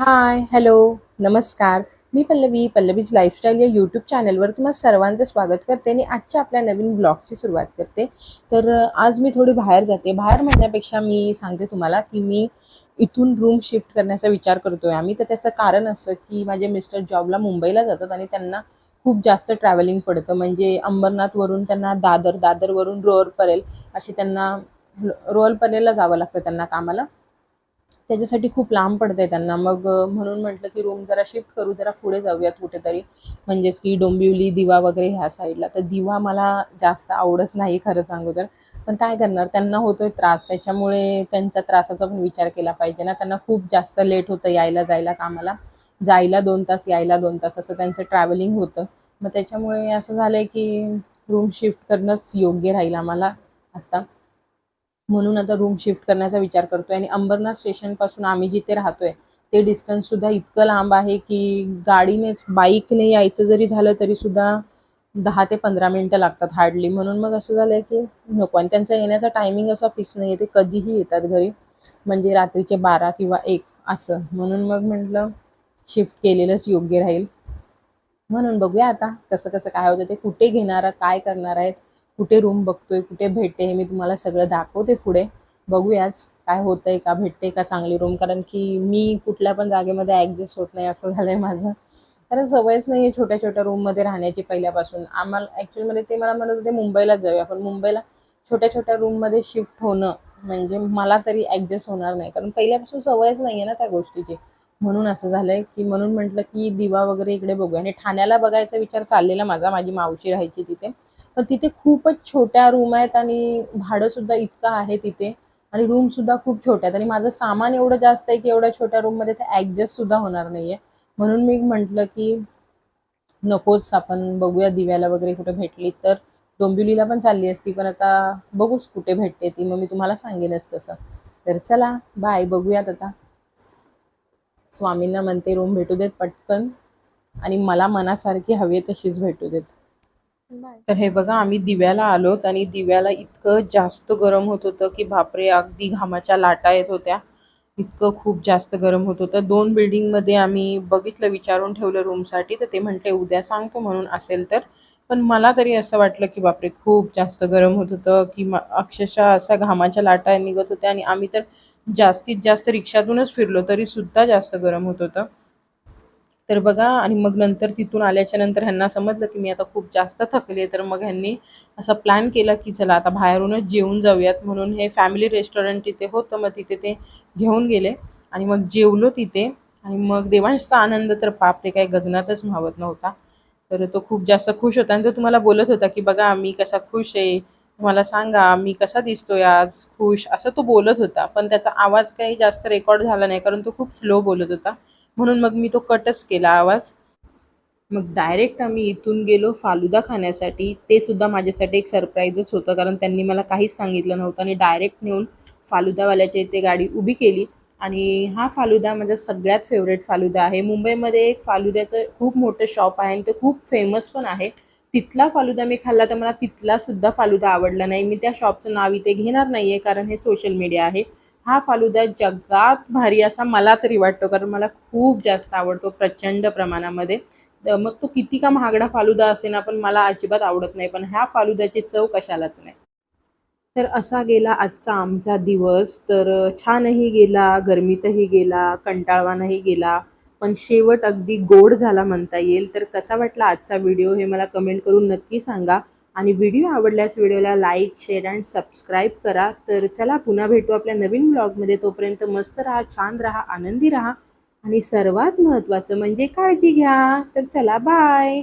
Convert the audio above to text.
हाय hello नमस्कार. मी Pallavi Pallavi's lifestyle या यूट्यूब चॅनलवर तुम्हाला सर्वांचं स्वागत करते आणि आजच्या आपल्या नवीन ब्लॉगची सुरुवात करते. तर आज मी थोडी बाहेर जाते. बाहेर म्हणण्यापेक्षा मी सांगते तुम्हाला की मी इथून रूम शिफ्ट करण्याचा विचार करतोय आम्ही. तर त्याचं कारण असं की माझे मिस्टर जॉबला मुंबईला जातात आणि त्यांना खूप जास्त ट्रॅव्हलिंग पडतं. म्हणजे अंबरनाथवरून त्यांना दादर दादरवरून रोअर परेल असे त्यांना रोअर परेलला जावं लागतं त्यांना कामाला. त्याच्यासाठी खूप लांब पडतंय त्यांना. मग म्हणून म्हटलं की रूम जरा शिफ्ट करू जरा पुढे जाऊयात कुठेतरी. म्हणजेच की डोंबिवली दिवा वगैरे ह्या साईडला तर दिवा मला जास्त आवडत नाही खरं सांगू तर. पण काय करणार त्यांना होतोय त्रास. त्याच्यामुळे त्यांच्या त्रासाचा पण विचार केला पाहिजे ना. त्यांना खूप जास्त लेट होतं यायला जायला कामाला. जायला दोन तास यायला दोन तास असं त्यांचं ट्रॅव्हलिंग होतं. मग त्याच्यामुळे असं झालंय की रूम शिफ्ट करणंच योग्य राहील आम्हाला आत्ता म्हणून आता रूम शिफ्ट करण्याचा विचार करतोय. आणि अंबरनाथ स्टेशनपासून आम्ही जिथे राहतोय ते डिस्टन्स सुद्धा इतकं लांब आहे की गाडीनेच बाईकने यायचं जरी झालं तरी सुद्धा दहा ते पंधरा मिनटं लागतात हार्डली म्हणून मग असं झालं आहे की नको आणि त्यांचा येण्याचा टायमिंग असा फिक्स नाही आहे ते कधीही येतात घरी. म्हणजे रात्रीचे बारा किंवा एक असं. म्हणून मग म्हटलं शिफ्ट केलेलंच योग्य राहील. म्हणून बघूया आता कसं कसं काय होतं. ते कुठे घेणार काय करणार आहेत? कुठे रूम बघतोय कुठे भेटते हे मी तुम्हाला सगळं दाखवते पुढे. बघूयाच काय होतंय का भेटते का चांगली रूम कारण की मी कुठल्या पण जागेमध्ये ॲडजस्ट होत नाही असं झालंय माझं. कारण सवयच नाही आहे छोट्या छोट्या रूममध्ये राहण्याची पहिल्यापासून. आम्हाला ॲक्च्युअलमध्ये ते मला म्हणत होते मुंबईलाच जाऊया पण मुंबईला छोट्या छोट्या रूममध्ये शिफ्ट होणं म्हणजे मला तरी ॲडजस्ट होणार नाही. कारण पहिल्यापासून सवयच नाही आहे ना त्या गोष्टीची. म्हणून असं झालंय की म्हणून म्हटलं की दिवा वगैरे इकडे बघूया. आणि ठाण्याला बघायचा विचार चाललेला माझा माझी मावशी राहायची तिथे. पण तिथे खूपच छोट्या रूम आहेत आणि भाडं सुद्धा इतकं आहे तिथे. आणि रूम सुद्धा खूप छोट्या आहेत. आणि माझं सामान एवढं जास्त आहे की एवढ्या छोट्या रूममध्ये ते ॲडजस्ट सुद्धा होणार नाहीये. म्हणून मी म्हटलं की नकोच आपण बघूया दिव्याला वगैरे कुठे भेटली तर. डोंबिवलीला पण चालली असती पण आता बघूच कुठे भेटते ती. मग मी तुम्हाला सांगेनच तसं. तर चला बाय बघूयात आता. स्वामींना म्हणते रूम भेटू देत पटकन. आणि मला मनासारखी हवी तशीच भेटू देत. तर हे बघा आम्ही दिव्याला आलोत आणि दिव्याला इतकं जास्त गरम होत होतं की बापरे अगदी घामाच्या लाटा येत होत्या. इतकं खूप जास्त गरम होत होतं. दोन बिल्डिंगमध्ये आम्ही बघितलं विचारून ठेवलं रूमसाठी. तर ते म्हटले उद्या सांगतो म्हणून असेल तर. पण मला तरी असं वाटलं की बापरे खूप जास्त गरम होत होतं की अक्षरशः असा घामाच्या लाटा निघत होत्या आणि आम्ही तर जास्तीत जास्त रिक्षातूनच फिरलो तरी सुद्धा जास्त गरम होत होतं. तर बघा आणि मग नंतर तिथून आल्याच्यानंतर ह्यांना समजलं की मी आता खूप जास्त थकले. तर मग ह्यांनी असा प्लॅन केला की चला आता बाहेरूनच जेवून जाऊयात. म्हणून हे फॅमिली रेस्टॉरंट तिथे होतं. मग तिथे ते घेऊन गेले. आणि मग जेवलो तिथे. आणि मग देवांशचा आनंद तर बापरे काही गगनातच मावत नव्हता. तर तो खूप जास्त खुश होता. आणि तो तुम्हाला बोलत होता की बघा मी कसा खुश आहे. मला सांगा मी कसा दिसतोय आज? खुश. असं तो बोलत होता. पण त्याचा आवाज काही जास्त रेकॉर्ड झाला नाही कारण तो खूप स्लो बोलत होता. म्हणून मग मी तो कटच केला आवाज. मग डायरेक्ट आम्ही इथून गेलो फालुदा खाण्यासाठी. ते सुद्धा माझ्यासाठी एक सरप्राईजच होतं कारण त्यांनी मला काहीच सांगितलं नव्हतं आणि डायरेक्ट नेऊन फालुदावाल्याच्या इथे गाडी उभी केली. आणि हा फालुदा माझा सगळ्यात फेवरेट फालुदा आहे. मुंबईमध्ये एक फालुद्याचं खूप मोठं शॉप आहे आणि ते खूप फेमस पण आहे. तिथला फालुदा मी खाल्ला तर मला तिथलासुद्धा फालुदा आवडला नाही. मी त्या शॉपचं नाव इथे घेणार नाही आहे कारण हे सोशल मीडिया आहे. हा फालुदा जगात भारी असा मला तरी वाटतो कारण मला खूप जास्त आवडतो प्रचंड प्रमाणामध्ये. मग तो किती का महागडा फालुदा असेना पण मला अजिबात आवडत नाही. पण ह्या फालुद्याची चव कशालाच नाही. तर असा गेला आजचा आमचा दिवस. तर छानही गेला गरमीतही गेला कंटाळवानाही गेला. पण शेवट अगदी गोड झाला म्हणता येईल. तर कसा वाटला आजचा व्हिडिओ हे मला कमेंट करून नक्की सांगा. आणि व्हिडिओ आवडल्यास व्हिडिओला लाईक शेअर अँड सबस्क्राईब करा. तर चला पुन्हा भेटू आपल्या नवीन ब्लॉगमध्ये. तोपर्यंत मस्त राहा छान राहा आनंदी राहा. आणि सर्वात महत्त्वाचं म्हणजे काळजी घ्या. तर चला बाय